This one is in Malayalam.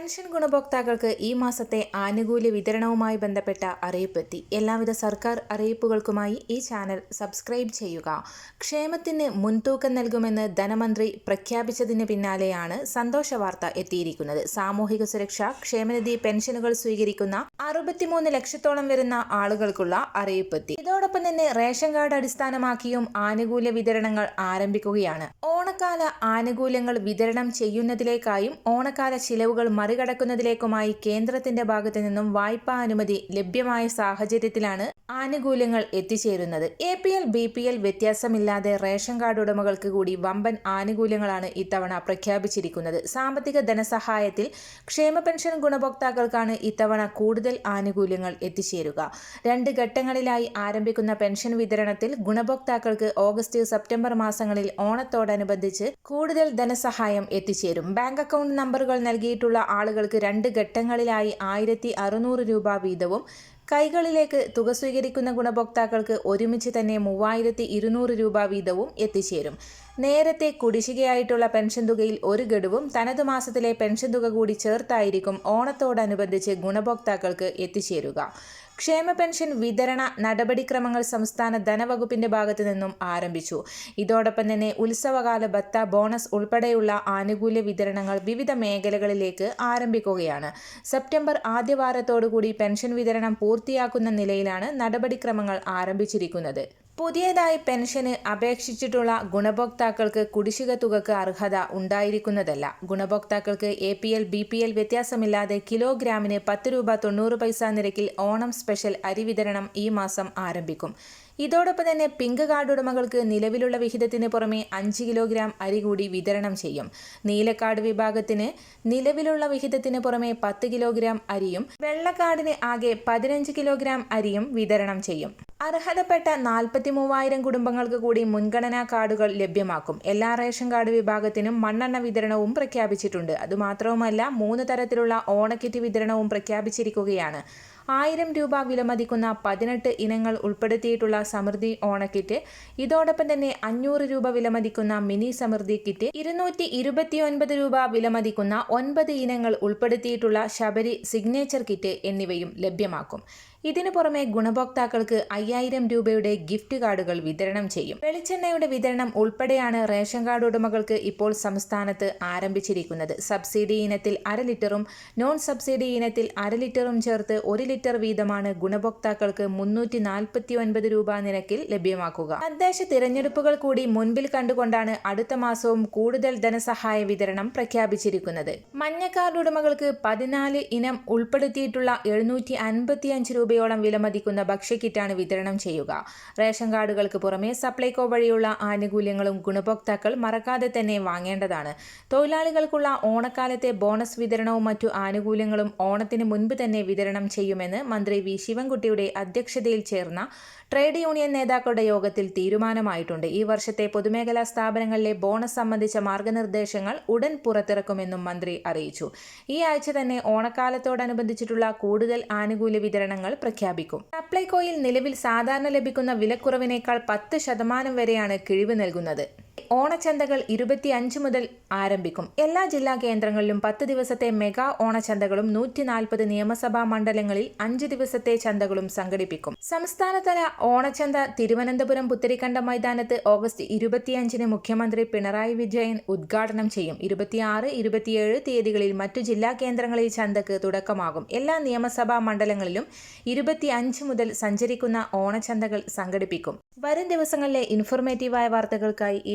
പെൻഷൻ ഗുണഭോക്താക്കൾക്ക് ഈ മാസത്തെ ആനുകൂല്യ വിതരണവുമായി ബന്ധപ്പെട്ട അറിയിപ്പെത്തി. എല്ലാവിധ സർക്കാർ അറിയിപ്പുകൾക്കുമായി ഈ ചാനൽ സബ്സ്ക്രൈബ് ചെയ്യുക. ക്ഷേമത്തിന് മുൻതൂക്കം നൽകുമെന്ന് ധനമന്ത്രി പ്രഖ്യാപിച്ചതിന് പിന്നാലെയാണ് സന്തോഷ വാർത്ത എത്തിയിരിക്കുന്നത്. സാമൂഹിക സുരക്ഷ ക്ഷേമനിധി പെൻഷനുകൾ സ്വീകരിക്കുന്ന അറുപത്തിമൂന്ന് ലക്ഷത്തോളം വരുന്ന ആളുകൾക്കുള്ള അറിയിപ്പെത്തി. ഇതോടൊപ്പം തന്നെ റേഷൻ കാർഡ് അടിസ്ഥാനമാക്കിയും ആനുകൂല്യ വിതരണങ്ങൾ ആരംഭിക്കുകയാണ്. ഓണക്കാല ആനുകൂല്യങ്ങൾ വിതരണം ചെയ്യുന്നതിലേക്കായും ഓണക്കാല ചിലവുകൾ മറികടക്കുന്നതിലേക്കുമായി കേന്ദ്രത്തിന്റെ ഭാഗത്തു നിന്നും വായ്പാ അനുമതി ലഭ്യമായ സാഹചര്യത്തിലാണ് ആനുകൂല്യങ്ങൾ എത്തിച്ചേരുന്നത്. A P L B P L വ്യത്യാസമില്ലാതെ റേഷൻ കാർഡ് ഉടമകൾക്ക് കൂടി വമ്പൻ ആനുകൂല്യങ്ങളാണ് ഇത്തവണ പ്രഖ്യാപിച്ചിരിക്കുന്നത്. സാമ്പത്തിക ധനസഹായത്തിൽ ക്ഷേമ പെൻഷൻ ഗുണഭോക്താക്കൾക്കാണ് ഇത്തവണ കൂടുതൽ ആനുകൂല്യങ്ങൾ എത്തിച്ചേരുക. രണ്ട് ഘട്ടങ്ങളിലായി ആരംഭിക്കുന്ന പെൻഷൻ വിതരണത്തിൽ ഗുണഭോക്താക്കൾക്ക് ഓഗസ്റ്റ് സെപ്റ്റംബർ മാസങ്ങളിൽ ഓണത്തോടനുബന്ധിച്ച് കൂടുതൽ ധനസഹായം എത്തിച്ചേരും. ബാങ്ക് അക്കൗണ്ട് നമ്പറുകൾ നൽകിയിട്ടുള്ള ആളുകൾക്ക് രണ്ട് ഘട്ടങ്ങളിലായി ആയിരത്തി അറുന്നൂറ് രൂപ വീതവും കൈകളിലേക്ക് തുക സ്വീകരിക്കുന്ന ഗുണഭോക്താക്കൾക്ക് ഒരുമിച്ച് തന്നെ മൂവായിരത്തി ഇരുന്നൂറ് രൂപ വീതവും എത്തിച്ചേരും. നേരത്തെ കുടിശ്ശികയായിട്ടുള്ള പെൻഷൻ തുകയിൽ ഒരു ഗഡുവും തനതു മാസത്തിലെ പെൻഷൻ തുക കൂടി ചേർത്തായിരിക്കും ഓണത്തോടനുബന്ധിച്ച് ഗുണഭോക്താക്കൾക്ക് എത്തിച്ചേരുക. ക്ഷേമ പെൻഷൻ വിതരണ നടപടിക്രമങ്ങൾ സംസ്ഥാന ധനവകുപ്പിന്റെ ഭാഗത്തു നിന്നും ആരംഭിച്ചു. ഇതോടൊപ്പം തന്നെ ഉത്സവകാല ഭത്ത ബോണസ് ഉൾപ്പെടെയുള്ള ആനുകൂല്യ വിതരണങ്ങൾ വിവിധ മേഖലകളിലേക്ക് ആരംഭിക്കുകയാണ്. സെപ്റ്റംബർ ആദ്യവാരത്തോടുകൂടി പെൻഷൻ വിതരണം പൂർത്തിയാക്കുന്ന നിലയിലാണ് നടപടിക്രമങ്ങൾ ആരംഭിച്ചിരിക്കുന്നത്. പുതിയതായി പെൻഷന് അപേക്ഷിച്ചിട്ടുള്ള ഗുണഭോക്താക്കൾക്ക് കുടിശ്ശിക തുകക്ക് അർഹത ഉണ്ടായിരിക്കുന്നതല്ല. ഗുണഭോക്താക്കൾക്ക് A P L B P L വ്യത്യാസമില്ലാതെ കിലോഗ്രാമിന് പത്ത് രൂപ തൊണ്ണൂറ് പൈസ നിരക്കിൽ ഓണം സ്പെഷ്യൽ അരി വിതരണം ഈ മാസം ആരംഭിക്കും. ഇതോടൊപ്പം തന്നെ പിങ്ക് കാർഡ് ഉടമകൾക്ക് നിലവിലുള്ള വിഹിതത്തിന് പുറമെ അഞ്ച് കിലോഗ്രാം അരി കൂടി വിതരണം ചെയ്യും. നീലക്കാർഡ് വിഭാഗത്തിന് നിലവിലുള്ള വിഹിതത്തിന് പുറമെ പത്ത് കിലോഗ്രാം അരിയും വെള്ളക്കാർഡിന് ആകെ പതിനഞ്ച് കിലോഗ്രാം അരിയും വിതരണം ചെയ്യും. അർഹതപ്പെട്ട നാൽപ്പത്തി മൂവായിരം കുടുംബങ്ങൾക്ക് കൂടി മുൻഗണനാ കാർഡുകൾ ലഭ്യമാക്കും. എല്ലാ റേഷൻ കാർഡ് വിഭാഗത്തിനും മണ്ണെണ്ണ വിതരണവും പ്രഖ്യാപിച്ചിട്ടുണ്ട്. അതുമാത്രവുമല്ല മൂന്ന് തരത്തിലുള്ള ഓണക്കിറ്റ് വിതരണവും പ്രഖ്യാപിച്ചിരിക്കുകയാണ്. ആയിരം രൂപ വിലമതിക്കുന്ന പതിനെട്ട് ഇനങ്ങൾ ഉൾപ്പെടുത്തിയിട്ടുള്ള സമൃദ്ധി ഓണക്കിറ്റ് ഇതോടൊപ്പം തന്നെ അഞ്ഞൂറ് രൂപ വിലമതിക്കുന്ന മിനി സമൃദ്ധി കിറ്റ് ഇരുന്നൂറ്റി ഇരുപത്തിയൊൻപത് രൂപ വിലമതിക്കുന്ന ഒൻപത് ഇനങ്ങൾ ഉൾപ്പെടുത്തിയിട്ടുള്ള ശബരി സിഗ്നേച്ചർ കിറ്റ് എന്നിവയും ലഭ്യമാക്കും. ഇതിനു പുറമെ ഗുണഭോക്താക്കൾക്ക് അയ്യായിരം രൂപയുടെ ഗിഫ്റ്റ് കാർഡുകൾ വിതരണം ചെയ്യും. വെളിച്ചെണ്ണയുടെ വിതരണം ഉൾപ്പെടെയാണ് റേഷൻ കാർഡ് ഉടമകൾക്ക് ഇപ്പോൾ സംസ്ഥാനത്ത് ആരംഭിച്ചിരിക്കുന്നത്. സബ്സിഡി ഇനത്തിൽ അര ലിറ്ററും നോൺ സബ്സിഡി ഇനത്തിൽ അര ലിറ്ററും ചേർത്ത് ഒരു ലിറ്റർ വീതമാണ് ഗുണഭോക്താക്കൾക്ക് മുന്നൂറ്റി നാൽപ്പത്തി ഒൻപത് രൂപ നിരക്കിൽ ലഭ്യമാക്കുക. തദ്ദേശ തിരഞ്ഞെടുപ്പുകൾ കൂടി മുൻപിൽ കണ്ടുകൊണ്ടാണ് അടുത്ത മാസവും കൂടുതൽ ധനസഹായ വിതരണം പ്രഖ്യാപിച്ചിരിക്കുന്നത്. മഞ്ഞ കാർഡ് ഉടമകൾക്ക് പതിനാല് ഇനം ഉൾപ്പെടുത്തിയിട്ടുള്ള എഴുന്നൂറ്റി അൻപത്തിയഞ്ച് രൂപ രൂപയോളം വിലമതിക്കുന്ന ഭക്ഷ്യക്കിറ്റാണ് വിതരണം ചെയ്യുക. റേഷൻ കാർഡുകൾക്ക് പുറമെ സപ്ലൈകോ വഴിയുള്ള ആനുകൂല്യങ്ങളും ഗുണഭോക്താക്കൾ മറക്കാതെ തന്നെ വാങ്ങേണ്ടതാണ്. തൊഴിലാളികൾക്കുള്ള ഓണക്കാലത്തെ ബോണസ് വിതരണവും മറ്റു ആനുകൂല്യങ്ങളും ഓണത്തിന് മുൻപ് തന്നെ വിതരണം ചെയ്യുമെന്ന് മന്ത്രി വി. ശിവൻകുട്ടിയുടെ അധ്യക്ഷതയിൽ ചേർന്ന ട്രേഡ് യൂണിയൻ നേതാക്കളുടെ യോഗത്തിൽ തീരുമാനമായിട്ടുണ്ട്. ഈ വർഷത്തെ പൊതുമേഖലാ സ്ഥാപനങ്ങളിലെ ബോണസ് സംബന്ധിച്ച മാർഗനിർദ്ദേശങ്ങൾ ഉടൻ പുറത്തിറക്കുമെന്നും മന്ത്രി അറിയിച്ചു. ഈ ആഴ്ച തന്നെ ഓണക്കാലത്തോടനുബന്ധിച്ചിട്ടുള്ള കൂടുതൽ ആനുകൂല്യ വിതരണങ്ങൾ പ്രഖ്യാപിക്കും. സപ്ലൈകോയിൽ നിലവിൽ സാധാരണ ലഭിക്കുന്ന വിലക്കുറവിനേക്കാൾ പത്ത് ശതമാനം വരെയാണ് കിഴിവ് നൽകുന്നത്. ഓണച്ചന്തകൾ ഇരുപത്തിയഞ്ച് മുതൽ ആരംഭിക്കും. എല്ലാ ജില്ലാ കേന്ദ്രങ്ങളിലും പത്ത് ദിവസത്തെ മെഗാ ഓണച്ചന്തകളും നൂറ്റി നാൽപ്പത് നിയമസഭാ മണ്ഡലങ്ങളിൽ അഞ്ച് ദിവസത്തെ ചന്തകളും സംഘടിപ്പിക്കും. സംസ്ഥാനതല ഓണച്ചന്ത തിരുവനന്തപുരം പുത്തരിക്കണ്ട മൈതാനത്ത് ഓഗസ്റ്റ് ഇരുപത്തിയഞ്ചിന് മുഖ്യമന്ത്രി പിണറായി വിജയൻ ഉദ്ഘാടനം ചെയ്യും. ഇരുപത്തിയാറ് ഇരുപത്തിയേഴ് തീയതികളിൽ മറ്റു ജില്ലാ കേന്ദ്രങ്ങളിൽ ചന്തക്ക് തുടക്കമാകും. എല്ലാ നിയമസഭാ മണ്ഡലങ്ങളിലും ഇരുപത്തിയഞ്ച് മുതൽ സഞ്ചരിക്കുന്ന ഓണച്ചന്തകൾ സംഘടിപ്പിക്കും. വരും ദിവസങ്ങളിലെ ഇൻഫോർമേറ്റീവായ വാർത്തകൾക്കായി ഈ